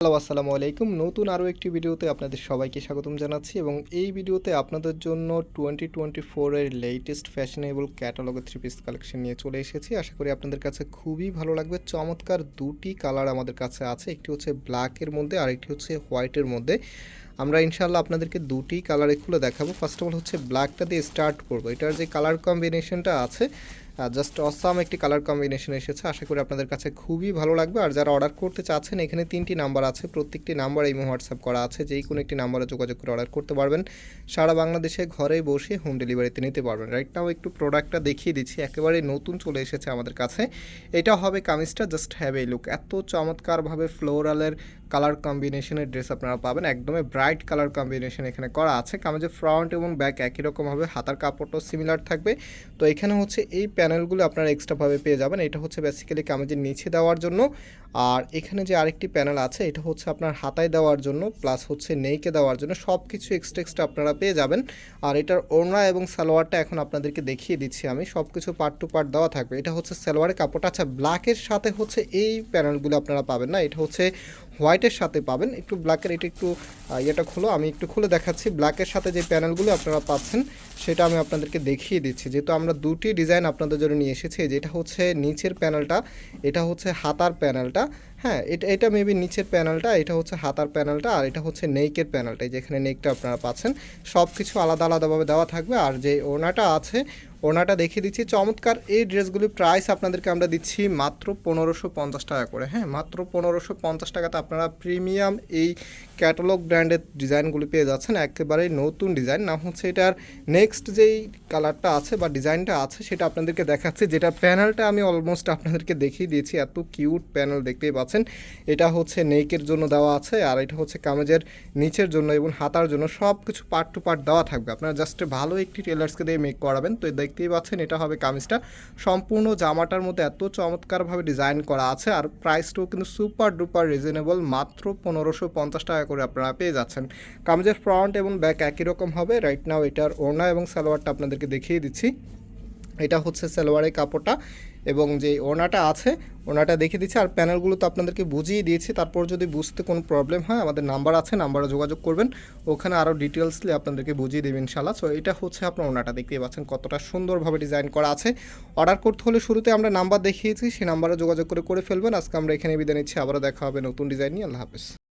Hello, আসসালামু আলাইকুম। নতুন আরও একটি ভিডিওতে আপনাদের সবাইকে স্বাগতম জানাচ্ছি এবং এই ভিডিওতে আপনাদের জন্য টোয়েন্টি টোয়েন্টি ফোরের লেটেস্ট ফ্যাশনেবল ক্যাটালগের থ্রি পিস কালেকশন নিয়ে চলে এসেছি। আশা করি আপনাদের কাছে খুবই ভালো লাগবে। চমৎকার দুটি কালার আমাদের কাছে আছে। একটি হচ্ছে ব্ল্যাকের মধ্যে আর একটি হচ্ছে হোয়াইটের মধ্যে। আমরা ইনশাল্লাহ আপনাদেরকে দুটি কালারে খুলে দেখাবো। ফার্স্ট অফ অল হচ্ছে ব্ল্যাকটা দিয়ে স্টার্ট করব। এটার যে কালার কম্বিনেশনটা আছে জাস্ট অসাম একটি কালার কম্বিনেশন এসেছে। আশা করি আপনাদের কাছে খুবই ভালো লাগবে। আর যারা অর্ডার করতে চাচ্ছেন, এখানে তিনটি নাম্বার আছে। প্রত্যেকটি নাম্বার এই হোয়াটসঅ্যাপ করা আছে। যেই কোনো একটি নাম্বারে যোগাযোগ করে অর্ডার করতে পারবেন। সারা বাংলাদেশে ঘরে বসে হোম ডেলিভারিতে নিতে পারবেন। রাইট নাও একটু প্রোডাক্টটা দেখিয়ে দিচ্ছি। একেবারে নতুন চলে এসেছে আমাদের কাছে। এটা হবে কামিজটা। জাস্ট হ্যাভ এই লুক এত চমৎকারভাবে ফ্লোরালের কালার কম্বিনেশনের ড্রেস আপনারা পাবেন। একদমই ব্রাইট কালার কম্বিনেশন এখানে করা আছে। কামিজের ফ্রন্ট এবং ব্যাক একই রকম হবে হাতার কাপড়টাও সিমিলার থাকবে। তো এখানে হচ্ছে এই প্যানেলগুলো আপনারা এক্সট্রাভাবে পেয়ে যাবেন। এটা হচ্ছে বেসিক্যালি কামিজের নিচে দেওয়ার জন্য। আর এখানে যে আরেকটি প্যানেল আছে, এটা হচ্ছে আপনার হাতায় দেওয়ার জন্য প্লাস হচ্ছে নেইকে দেওয়ার জন্য। সব কিছু এক্সট্রা এক্সট্রা আপনারা পেয়ে যাবেন। আর এটার ওড়না এবং সালোয়ারটা এখন আপনাদেরকে দেখিয়ে দিচ্ছি আমি। সব কিছু পার্ট টু পার্ট দেওয়া থাকবে। এটা হচ্ছে সালোয়ারের কাপড়টা। আচ্ছা ব্ল্যাকের সাথে হচ্ছে এই প্যানেলগুলো আপনারা পাবেন না। এটা হচ্ছে হোয়াইটের সাথে পাবেন। একটু ব্ল্যাকের এটা একটু ইয়েটা খুলো, আমি একটু খুলে দেখাচ্ছি। ব্ল্যাকের সাথে যে প্যানেলগুলো আপনারা পাচ্ছেন, সেটা আমি আপনাদেরকে দেখিয়ে দিচ্ছি। যেহেতু আমরা দুটি ডিজাইন আপনাদের জন্য নিয়ে এসেছি যেটা হচ্ছে নিচের প্যানেলটা, এটা হচ্ছে হাতার প্যানেলটা। হ্যাঁ এটা এটা মেবি নিচের প্যানেলটা, এটা হচ্ছে হাতার প্যানেলটা, আর এটা হচ্ছে নেইকের প্যানেলটা। যেখানে নেকটা আপনারা পাচ্ছেন। সব কিছু আলাদা আলাদাভাবে দেওয়া থাকবে, আর যে ওনাটা আছে ওনাটা দেখিয়ে দিচ্ছি। চমৎকার, এই ড্রেসগুলির প্রাইস আপনাদেরকে আমরা দিচ্ছি মাত্র পনেরোশো পঞ্চাশ টাকা করে। হ্যাঁ মাত্র পনেরোশো পঞ্চাশ টাকাতে আপনারা প্রিমিয়াম এই ক্যাটালগ ব্র্যান্ডের ডিজাইনগুলি পেয়ে যাচ্ছেন। একেবারে নতুন ডিজাইন। না হচ্ছে এটার নেক্সট যেই কালারটা আছে বা ডিজাইনটা আছে সেটা আপনাদেরকে দেখাচ্ছি। যেটা প্যানেলটা আমি অলমোস্ট আপনাদেরকে দেখিয়ে দিয়েছি। এত কিউট প্যানেল দেখতেই পাচ্ছেন। এটা হচ্ছে নেকের জন্য দেওয়া আছে আর এটা হচ্ছে কামেজের নিচের জন্য এবং হাতার জন্য সব কিছু পার্ট টু পার্ট দেওয়া থাকবে। আপনারা জাস্ট ভালো একটি টেলার্সকে দিয়ে মেক করাবেন। তো দেখতেই পাচ্ছেন এটা হবে কামিজটা। সম্পূর্ণ জামাটার মধ্যে এত চমৎকারভাবে ডিজাইন করা আছে আর প্রাইসটাও কিন্তু সুপার ডুপার রিজনেবল। মাত্র পনেরোশো পঞ্চাশ টাকা করে আপনারা পেয়ে যাচ্ছেন। কামিজের ফ্রন্ট এবং ব্যাক একই রকম হবে। রাইট নাও এটার ওড়না এবং সালোয়ারটা আপনাদেরকে দেখিয়ে দিচ্ছি। এটা হচ্ছে সালোয়ারের কাপড়টা এবং যে ওনাটা আছে ওনাটা দেখিয়ে দিচ্ছি। আর প্যানেলগুলো তো আপনাদেরকে বুঝিয়ে দিয়েছি। তারপর যদি বুঝতে কোনো প্রবলেম হয়, আমাদের নাম্বার আছে নাম্বারে যোগাযোগ করবেন। ওখানে আরও ডিটেলসলি আপনাদেরকে বুঝিয়ে দেবেন ইনশাল্লাহ সো এটা হচ্ছে আপনার ওনাটা দেখতেই পাচ্ছেন কতটা সুন্দরভাবে ডিজাইন করা আছে। অর্ডার করতে হলে শুরুতে আমরা নাম্বার দেখিয়েছি। সেই নাম্বারে যোগাযোগ করে করে ফেলবেন। আজকে আমরা এখানে বিদায় নিচ্ছি। আবারও দেখা হবে নতুন ডিজাইন নিয়ে। আল্লাহ হাফেজ।